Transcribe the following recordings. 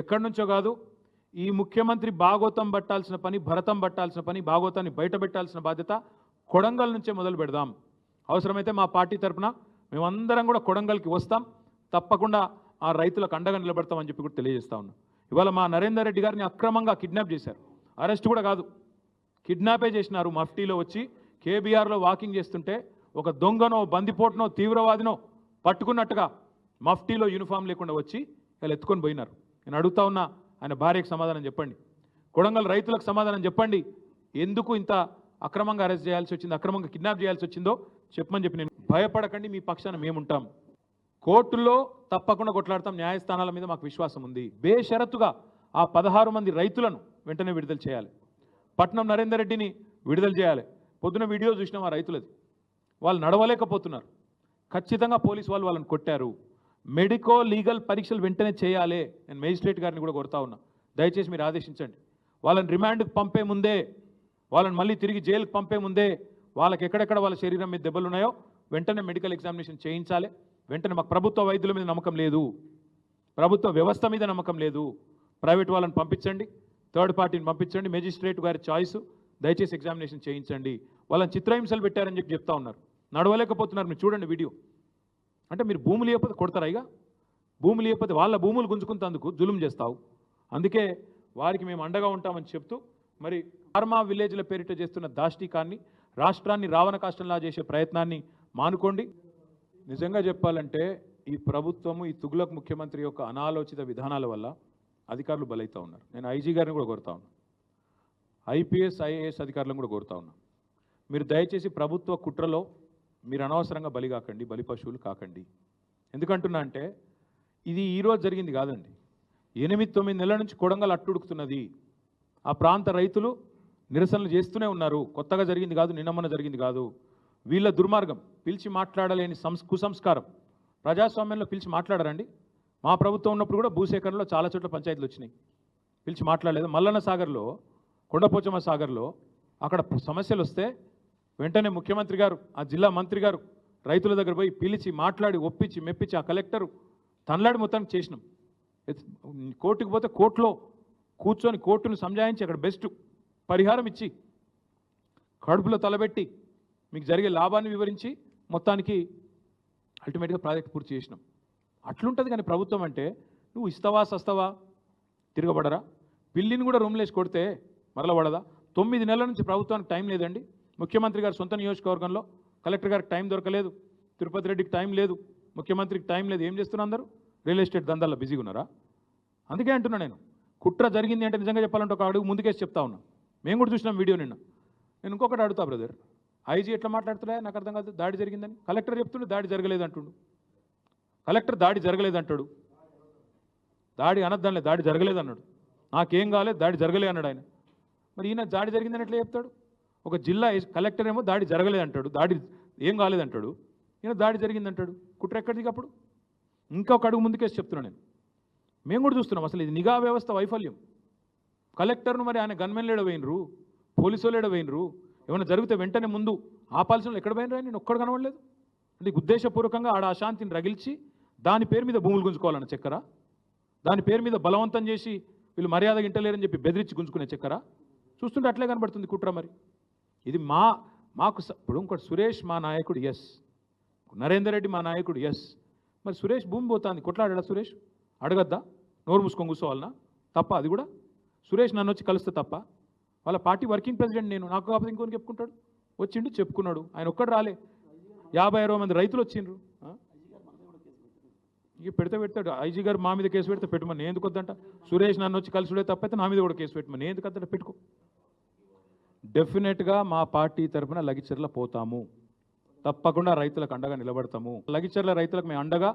ఎక్కడి నుంచో కాదు ఈ ముఖ్యమంత్రి భాగోతం పట్టాల్సిన పని భరతం పట్టాల్సిన పని భాగోతాన్ని బయట పెట్టాల్సిన బాధ్యత కొడంగల్ నుంచే మొదలు పెడదాం. అవసరమైతే మా పార్టీ తరపున మేమందరం కూడా కొడంగల్కి వస్తాం. తప్పకుండా ఆ రైతులకు అండగా నిలబడతామని చెప్పి కూడా తెలియజేస్తా ఉన్నాం. ఇవాళ మా నరేందర్ రెడ్డి గారిని అక్రమంగా కిడ్నాప్ చేశారు. అరెస్ట్ కూడా కాదు. కిడ్నాపే చేసినారు మఫ్టీలో వచ్చి కేబీఆర్లో వాకింగ్ చేస్తుంటే ఒక దొంగనో బందిపోటునో తీవ్రవాదినో పట్టుకున్నట్టుగా మఫ్టీలో యూనిఫామ్ లేకుండా వచ్చి వాళ్ళు ఎత్తుకొని పోయినారు. నేను అడుగుతా ఉన్నా ఆయన భార్యకు సమాధానం చెప్పండి. కొడంగల్ రైతులకు సమాధానం చెప్పండి. ఎందుకు ఇంత అక్రమంగా అరెస్ట్ చేయాల్సి వచ్చింది అక్రమంగా కిడ్నాప్ చేయాల్సి వచ్చిందో చెప్పమని చెప్పి నేను భయపడకండి మీ పక్షాన మేముంటాం. కోర్టుల్లో తప్పకుండా కొట్లాడతాం న్యాయస్థానాల మీద మాకు విశ్వాసం ఉంది. బేషరతుగా ఆ పదహారు మంది రైతులను వెంటనే విడుదల చేయాలి. పట్నం నరేందర్ రెడ్డిని విడుదల చేయాలి. పొద్దున వీడియో చూసినాం ఆ రైతులది. వాళ్ళు నడవలేకపోతున్నారు. ఖచ్చితంగా పోలీసు వాళ్ళు వాళ్ళని కొట్టారు. మెడికో లీగల్ పరీక్షలు వెంటనే చేయాలి నేను మేజిస్ట్రేట్ గారిని కూడా కొడతా ఉన్నా. దయచేసి మీరు ఆదేశించండి. వాళ్ళని రిమాండ్కి పంపే ముందే వాళ్ళని మళ్ళీ తిరిగి జైలుకి పంపే ముందే వాళ్ళకి ఎక్కడెక్కడ వాళ్ళ శరీరం మీద దెబ్బలు ఉన్నాయో వెంటనే మెడికల్ ఎగ్జామినేషన్ చేయించాలి. వెంటనే మాకు ప్రభుత్వ వైద్యుల మీద నమ్మకం లేదు. ప్రభుత్వ వ్యవస్థ మీద నమ్మకం లేదు. ప్రైవేట్ వాళ్ళని పంపించండి. థర్డ్ పార్టీని పంపించండి. మెజిస్ట్రేట్ గారి చాయిస్. దయచేసి ఎగ్జామినేషన్ చేయించండి. వాళ్ళని చిత్రహింసలు పెట్టారని చెప్పి చెప్తా ఉన్నారు. నడవలేకపోతున్నారు. మీరు చూడండి వీడియో. అంటే మీరు భూములు లేకపోతే కొడతారా ఇక? భూములు లేకపోతే వాళ్ళ భూములు గుంజుకుంటేందుకు జులుం చేస్తావు. అందుకే వారికి మేము అండగా ఉంటామని చెప్తూ మరి ఫార్మా విలేజ్ల పేరిట చేస్తున్న దాష్టికాన్ని రాష్ట్రాన్ని రావణ కాష్టంలా చేసే ప్రయత్నాన్ని మానుకోండి. నిజంగా చెప్పాలంటే ఈ ప్రభుత్వము ఈ తుగులక్ ముఖ్యమంత్రి యొక్క అనాలోచిత విధానాల వల్ల అధికారులు బలైతా ఉన్నారు. నేను ఐజీ గారిని కూడా కోరుతా ఉన్నాను ఐపీఎస్ ఐఏఎస్ అధికారులను కూడా కోరుతా ఉన్నా. మీరు దయచేసి ప్రభుత్వ కుట్రలో మీరు అనవసరంగా బలి కాకండి బలి పశువులు కాకండి. ఎందుకంటున్నా అంటే ఇది ఈరోజు జరిగింది కాదండి. ఎనిమిది తొమ్మిది నెలల నుంచి కొడంగల్ అట్టుడుకుతున్నది. ఆ ప్రాంత రైతులు నిరసనలు చేస్తూనే ఉన్నారు. కొత్తగా జరిగింది కాదు నిన్నమ్మన జరిగింది కాదు. వీళ్ళ దుర్మార్గం పిలిచి మాట్లాడలేని సంస్ కుసంస్కారం. ప్రజాస్వామ్యంలో పిలిచి మాట్లాడరండి. మా ప్రభుత్వం ఉన్నప్పుడు కూడా భూసేకరణలో చాలా చోట్ల పంచాయతీలు వచ్చినాయి. పిలిచి మాట్లాడలేదు. మల్లన్న సాగర్లో కొండపోచమ్మ సాగర్లో అక్కడ సమస్యలు వస్తే వెంటనే ముఖ్యమంత్రి గారు ఆ జిల్లా మంత్రి గారు రైతుల దగ్గర పోయి పిలిచి మాట్లాడి ఒప్పించి మెప్పించి ఆ కలెక్టరు తనలాడి మొత్తానికి చేసినాం. కోర్టుకు పోతే కోర్టులో కూర్చొని కోర్టును సంజాయించి అక్కడ బెస్ట్ పరిహారం ఇచ్చి కడుపులో తలబెట్టి మీకు జరిగే లాభాన్ని వివరించి మొత్తానికి అల్టిమేట్గా ప్రాజెక్ట్ పూర్తి చేసినాం. అట్లుంటుంది కానీ ప్రభుత్వం అంటే నువ్వు ఇస్తావా సస్తావా? తిరగబడరా? పిల్లిని కూడా రూమ్లో వేసి కొడితే మరల పడదా? తొమ్మిది నెలల నుంచి ప్రభుత్వానికి టైం లేదండి. ముఖ్యమంత్రి గారు సొంత నియోజకవర్గంలో కలెక్టర్ గారికి టైం దొరకలేదు తిరుపతి రెడ్డికి టైం లేదు ముఖ్యమంత్రికి టైం లేదు. ఏం చేస్తున్నారు అందరూ? రియల్ ఎస్టేట్ దందాల్లో బిజీగా ఉన్నారా? అందుకే అంటున్నా నేను. కుట్ర జరిగింది అంటే నిజంగా చెప్పాలంటే ఒక అడుగు ముందుకేసి చెప్తా ఉన్నా. మేము కూడా చూసినాం వీడియో నిన్న. నేను ఇంకొకటి అడుగుతా బ్రదర్. ఐజీ ఎట్లా మాట్లాడుతున్నా నాకు అర్థం కాదు. దాడి జరిగిందని. కలెక్టర్ చెప్తుండే దాడి జరగలేదు అంటుండు కలెక్టర్ దాడి జరగలేదు అంటాడు దాడి అనద్దానిలే దాడి జరగలేదు అన్నాడు నాకేం కాలేదు దాడి జరగలే అన్నాడు ఆయన. మరి ఈయన దాడి జరిగిందని ఎట్లా చెప్తాడు? ఒక జిల్లా కలెక్టర్ ఏమో దాడి జరగలేదు అంటాడు దాడి ఏం కాలేదంటాడు. ఈయన దాడి జరిగిందంటాడు. కుట్ర ఎక్కడిది అప్పుడు? ఇంకా ఒక అడుగు ముందుకేసి చెప్తున్నాను నేను. మేము కూడా చూస్తున్నాం అసలు ఇది నిఘా వ్యవస్థ వైఫల్యం. కలెక్టర్ను మరి ఆయన గన్మెన్ లేడ పోయినరు? పోలీసు లేడ పోయినరు? ఏమైనా జరిగితే వెంటనే ముందు ఆపాల్సిన ఎక్కడ పోయినరా నేను ఒక్కడు కనబడలేదు. అంటే ఉద్దేశపూర్వకంగా ఆడ అశాంతిని రగిల్చి దాని పేరు మీద భూములు గుంజుకోవాలన్న చక్కర? దాని పేరు మీద బలవంతం చేసి వీళ్ళు మర్యాద గింటలేరని చెప్పి బెదిరించి గుంజుకునే చక్కర? చూస్తుంటే అట్లే కనబడుతుంది కుట్ర మరి. ఇది మా మాకు స- ఇప్పుడు ఇంకోటి సురేష్ మా నాయకుడు ఎస్ నరేందర్ రెడ్డి మా నాయకుడు ఎస్ మరి సురేష్ భూమి పోతాంది కొట్లాడా సురేష్? అడగద్దా? నోరు మూసుకొని కూర్చోవాలనా? తప్ప అది కూడా? సురేష్ నన్ను వచ్చి కలిస్తే తప్ప? వాళ్ళ పార్టీ వర్కింగ్ ప్రెసిడెంట్ నేను నాకు కాకపోతే ఇంకొని చెప్పుకుంటాడు? వచ్చిండు చెప్పుకున్నాడు. ఆయన ఒక్కడు రాలే. యాభై అరవై మంది రైతులు వచ్చిండ్రు. ఇక పెడితే పెడతాడు. ఐజీ గారు మా మీద కేసు పెడితే పెట్టుమని. నేను ఎందుకు వద్దంట? సురేష్ నన్ను వచ్చి కలిసిడే తప్పైతే నా మీద కూడా కేసు పెట్టమని. ఎందుకు వద్దంట? పెట్టుకో. డెఫినెట్గా మా పార్టీ తరఫున లగిచర్ల పోతాము. తప్పకుండా రైతులకు అండగా నిలబడతాము. లగిచర్ల రైతులకు మేము అండగా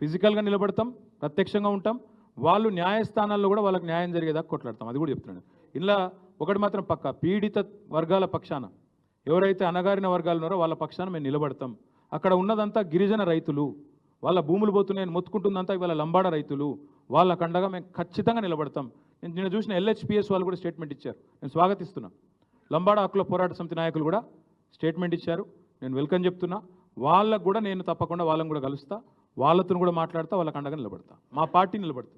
ఫిజికల్గా నిలబడతాం ప్రత్యక్షంగా ఉంటాం. వాళ్ళు న్యాయస్థానాల్లో కూడా వాళ్ళకి న్యాయం జరిగేదాకా కొట్లాడతాం. అది కూడా చెప్తున్నాను ఇలా ఒకటి మాత్రం పక్క పీడిత వర్గాల పక్షాన. ఎవరైతే అనగారిన వర్గాలు ఉన్నారో వాళ్ళ పక్షాన మేము నిలబడతాం. అక్కడ ఉన్నదంతా గిరిజన రైతులు. వాళ్ళ భూములు పోతున్నాయని మొత్తుకుంటుందంతా ఇవాళ లంబాడ రైతులు. వాళ్ళ కండగా మేము ఖచ్చితంగా నిలబడతాం. నేను నిన్న చూసిన ఎల్హెచ్పిఎస్ వాళ్ళు కూడా స్టేట్మెంట్ ఇచ్చారు. నేను స్వాగతిస్తున్నాను లంబాడ హక్కుల పోరాట సమితి నాయకులు కూడా స్టేట్మెంట్ ఇచ్చారు. నేను వెల్కమ్ చెప్తున్నా. వాళ్ళకు కూడా నేను తప్పకుండా వాళ్ళని కూడా కలుస్తా. వాళ్ళతో కూడా మాట్లాడతా వాళ్ళ కండగా నిలబడతా. మా పార్టీ నిలబడతా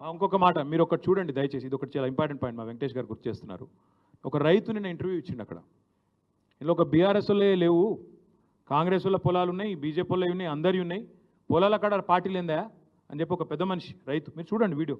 ఇంకొక మాట మీరు ఒకటి చూడండి దయచేసి. ఇది ఒకటి చాలా ఇంపార్టెంట్ పాయింట్ మా వెంకటేష్ గారు గుర్తు చేస్తున్నారు. ఒక రైతు నిన్న ఇంటర్వ్యూ ఇచ్చిండు అక్కడ. ఇందులో ఒక బీఆర్ఎస్ లేవు. కాంగ్రెస్ వాళ్ళ పొలాలు ఉన్నాయి బీజేపీ ఉన్నాయి అందరి ఉన్నాయి. పొలాల కాడ పార్టీలు ఏందా అని చెప్పి ఒక పెద్ద మనిషి రైతు. మీరు చూడండి వీడియో.